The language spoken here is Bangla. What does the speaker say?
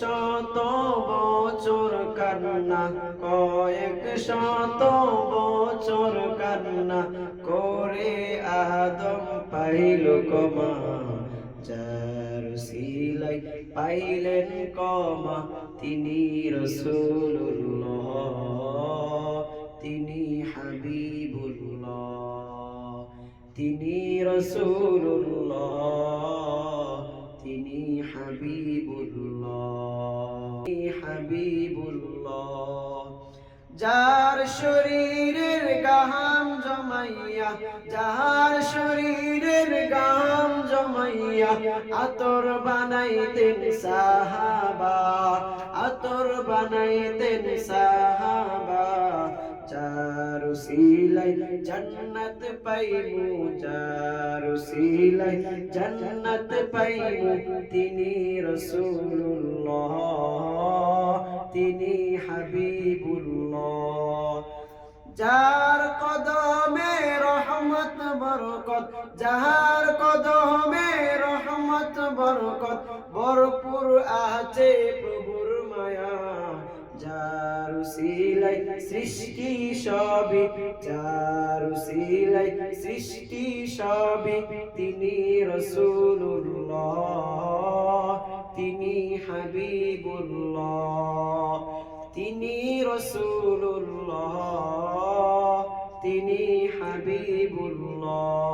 শত বছর কান্না, কয়েক শত বছর কান্না করে আদম পাইল কমা যার সিলাই পাইলেন কমা তিনি রসুল্লাহ তিনি হাবিবুল্লাহ, তিনি রসুল্লাহ তিনি তিনি যার শরীরের গাম জমাইয়া, যার শরীরের গাম জমাইয়া, আতর বানাইতেন সাহাবা, আতর বানাইতেন সাহাবা। চারু সিলাই জন্নত পাইমু চারু সিলাই জন্নত পাইমু, তিনি রসুল্লাহ তিনি হাবিবুল্লাহ। যার কদমে রহমত, বরকত যাহার কদমে রহমত, বরকত, ভরপুর আছে প্রভুর মায়া। যার সিলাই সৃষ্টি সবই, যার সিলাই সৃষ্টি সবই, তিনি রসুল্লাহ তিনি তিনি রসুল্লাহ তিনি হাবিবুল্লাহ।